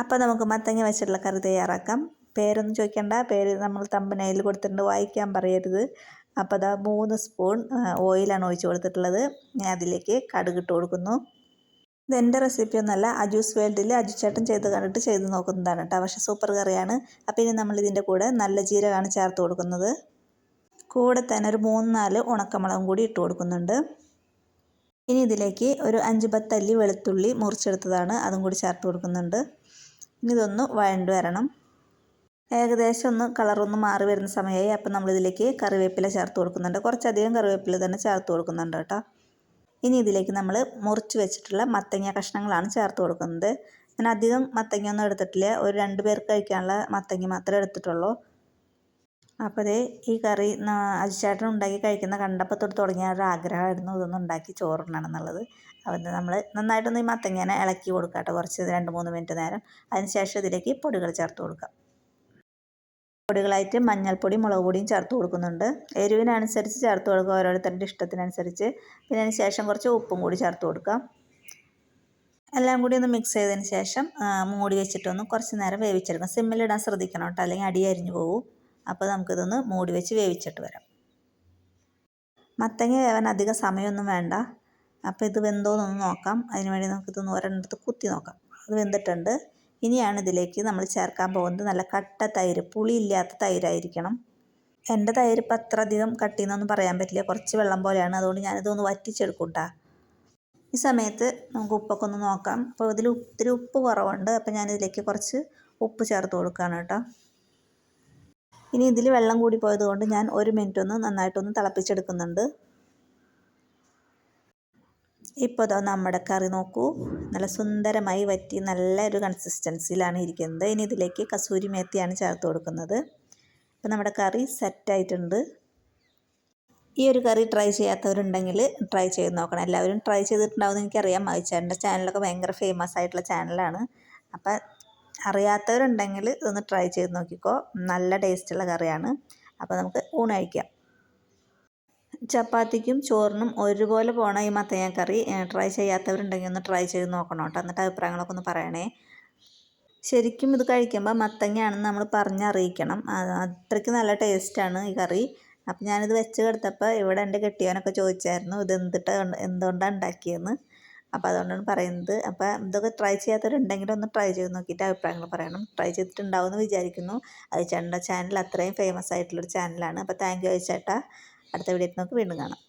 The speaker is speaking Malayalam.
അപ്പോൾ നമുക്ക് മത്തങ്ങ വെച്ചിട്ടുള്ള കറി തയ്യാറാക്കാം. പേരൊന്നും ചോദിക്കേണ്ട. പേര് നമ്മൾ തമ്പനയിൽ കൊടുത്തിട്ടുണ്ട്. വായിക്കാൻ പറയരുത്. അപ്പോൾ അതാ മൂന്ന് സ്പൂൺ ഓയിലാണ് ഒഴിച്ച് കൊടുത്തിട്ടുള്ളത്. ഞാൻ അതിലേക്ക് കടുക് ഇട്ട് കൊടുക്കുന്നു. ഇതെന്റെ റെസിപ്പി ഒന്നല്ല. അജൂസ് വേൾഡിൽ അജുച്ചേട്ടൻ ചേട്ടൻ ചെയ്ത് കണ്ടിട്ട് ചെയ്ത് നോക്കുന്നതാണ് കേട്ടോ. പക്ഷേ സൂപ്പർ കറിയാണ്. അപ്പോൾ ഇനി നമ്മൾ ഇതിന്റെ കൂടെ നല്ല ജീരകമാണ് ചേർത്ത് കൊടുക്കുന്നത്. കൂടെ തന്നെ ഒരു മൂന്ന് നാല് ഉണക്കമുളകും കൂടി ഇട്ട് കൊടുക്കുന്നുണ്ട്. ഇനി ഇതിലേക്ക് ഒരു അഞ്ച് പത്തല്ലി വെളുത്തുള്ളി മുറിച്ചെടുത്തതാണ്. അതും കൂടി ചേർത്ത് കൊടുക്കുന്നുണ്ട്. ഇനി ഇതൊന്ന് വഴണ്ട് വരണം. ഏകദേശം ഒന്ന് കളറൊന്ന് മാറി വരുന്ന സമയമായി അപ്പം നമ്മളിതിലേക്ക് കറിവേപ്പില ചേർത്ത് കൊടുക്കുന്നുണ്ട്. കുറച്ചധികം കറിവേപ്പില തന്നെ ചേർത്ത് കൊടുക്കുന്നുണ്ട് കേട്ടോ. ഇനി ഇതിലേക്ക് നമ്മൾ മുറിച്ച് വെച്ചിട്ടുള്ള മത്തങ്ങ കഷ്ണങ്ങളാണ് ചേർത്ത് കൊടുക്കുന്നത്. ഞാൻ അധികം മത്തങ്ങ ഒന്നും എടുത്തിട്ടില്ല. ഒരു രണ്ട് പേർക്ക് കഴിക്കാനുള്ള മത്തങ്ങ മാത്രമേ എടുത്തിട്ടുള്ളൂ. അപ്പോൾ ഈ കറി അജിച്ചേട്ടൻ ഉണ്ടാക്കി കഴിക്കുന്ന കണ്ടപ്പോൾ തൊട്ട് തുടങ്ങിയ ഒരു ആഗ്രഹമായിരുന്നു ഇതൊന്നും ഉണ്ടാക്കി ചോറുണ്ണണം എന്നുള്ളത് അപ്പോൾ നമ്മൾ നന്നായിട്ടൊന്ന് ഈ മത്തങ്ങനെ ഇളക്കി കൊടുക്കാം കേട്ടോ കുറച്ച് രണ്ട് മൂന്ന് മിനിറ്റ് നേരം. അതിനുശേഷം ഇതിലേക്ക് പൊടികൾ ചേർത്ത് കൊടുക്കാം. പൊടികളായിട്ട് മഞ്ഞൾപ്പൊടി മുളക് പൊടിയും ചേർത്ത് കൊടുക്കുന്നുണ്ട്. എരിവിനനുസരിച്ച് ചേർത്ത് കൊടുക്കുക ഓരോരുത്തരുടെ ഇഷ്ടത്തിനനുസരിച്ച്. പിന്നെ അതിന് ശേഷം കുറച്ച് ഉപ്പും കൂടി ചേർത്ത് കൊടുക്കാം. എല്ലാം കൂടി ഒന്ന് മിക്സ് ചെയ്തതിന് ശേഷം മൂടി വെച്ചിട്ടൊന്ന് കുറച്ച് നേരം വേവിച്ചെടുക്കാം സിമ്മിലിടാൻ ശ്രദ്ധിക്കണം കേട്ടോ അല്ലെങ്കിൽ അടി അരിഞ്ഞു പോകും അപ്പോൾ നമുക്കിതൊന്ന് മൂടി വെച്ച് വേവിച്ചിട്ട് വരാം. മത്തങ്ങ വേവാൻ അധികം സമയമൊന്നും വേണ്ട. അപ്പോൾ ഇത് വെന്തോന്നൊന്ന് നോക്കാം. അതിന് വേണ്ടി നമുക്കിതൊന്ന് ഒരെണ്ണത്ത് കുത്തി നോക്കാം. അത് വെന്തിട്ടുണ്ട്. ഇനിയാണ് ഇതിലേക്ക് നമ്മൾ ചേർക്കാൻ പോകുന്നത് നല്ല കട്ട തൈര് പുളിയില്ലാത്ത തൈരായിരിക്കണം. എന്റെ തൈര് ഇപ്പം അത്ര അധികം കട്ടിയെന്നൊന്നും പറയാൻ പറ്റില്ല. കുറച്ച് വെള്ളം പോലെയാണ്. അതുകൊണ്ട് ഞാനിതൊന്ന് വറ്റിച്ചെടുക്കും കേട്ടോ ഈ സമയത്ത് നമുക്ക് ഉപ്പൊക്കെ ഒന്ന് നോക്കാം. അപ്പോൾ ഇതിൽ ഒത്തിരി ഉപ്പ് കുറവുണ്ട്. അപ്പോൾ ഞാനിതിലേക്ക് കുറച്ച് ഉപ്പ് ചേർത്ത് കൊടുക്കുകയാണ് കേട്ടോ ഇനി ഇതിൽ വെള്ളം കൂടി പോയതുകൊണ്ട് ഞാൻ ഒരു മിനിറ്റ് ഒന്ന് നന്നായിട്ടൊന്ന് തിളപ്പിച്ചെടുക്കുന്നുണ്ട്. ഇപ്പോൾ നമ്മുടെ കറി നോക്കൂ. നല്ല സുന്ദരമായി വറ്റി നല്ലൊരു കൺസിസ്റ്റൻസിയിലാണ് ഇരിക്കുന്നത്. ഇനി ഇതിലേക്ക് കസൂരി മേത്തിയാണ് ചേർത്ത് കൊടുക്കുന്നത്. അപ്പോൾ നമ്മുടെ കറി സെറ്റായിട്ടുണ്ട് ഈ ഒരു കറി ട്രൈ ചെയ്യാത്തവരുണ്ടെങ്കിൽ ട്രൈ ചെയ്ത് നോക്കണം. എല്ലാവരും ട്രൈ ചെയ്തിട്ടുണ്ടാവും ചെയ്തിട്ടുണ്ടാവുമെന്ന് എനിക്കറിയാം. മഹിച്ചേട്ടന്റെ ചാനലൊക്കെ ഭയങ്കര ഫേമസ് ആയിട്ടുള്ള ചാനലാണ് അപ്പം അറിയാത്തവരുണ്ടെങ്കിൽ ഇതൊന്ന് ട്രൈ ചെയ്ത് നോക്കിക്കോ. നല്ല ടേസ്റ്റുള്ള കറിയാണ്. അപ്പോൾ നമുക്ക് ഊണ് കഴിക്കാം. ചപ്പാത്തിക്കും ചോറിനും ഒരുപോലെ പോണ ഈ മത്തങ്ങ കറി ട്രൈ ചെയ്യാത്തവരുണ്ടെങ്കിൽ ഒന്ന് ട്രൈ ചെയ്ത് നോക്കണം കേട്ടോ. എന്നിട്ട് അഭിപ്രായങ്ങളൊക്കെ ഒന്ന് പറയണേ. ശരിക്കും ഇത് കഴിക്കുമ്പോൾ മത്തങ്ങയാണെന്ന് നമ്മൾ പറഞ്ഞറിയിക്കണം. അത്രയ്ക്ക് നല്ല ടേസ്റ്റാണ് ഈ കറി. അപ്പം ഞാനിത് വെച്ച് കിടത്തപ്പോൾ ഇവിടെ എന്റെ കെട്ടിയവനൊക്കെ ചോദിച്ചായിരുന്നു ഇത് എന്തിട്ട് എന്തുകൊണ്ടാണ് ഉണ്ടാക്കിയെന്ന്? അപ്പോൾ അതുകൊണ്ടാണ് പറയുന്നത്. അപ്പോൾ ഇതൊക്കെ ട്രൈ ചെയ്യാത്തവരുണ്ടെങ്കിൽ ഒന്ന് ട്രൈ ചെയ്ത് നോക്കിയിട്ട് അഭിപ്രായങ്ങൾ പറയണം. ട്രൈ ചെയ്തിട്ടുണ്ടാവും എന്ന് വിചാരിക്കുന്നു. അയച്ചേട്ടന്റെ ചാനൽ അത്രയും ഫേമസ് ആയിട്ടുള്ളൊരു ചാനലാണ് അപ്പോൾ താങ്ക് യു ചേട്ടാ അടുത്ത വീഡിയോയിൽ നമുക്ക് വീണ്ടും കാണാം.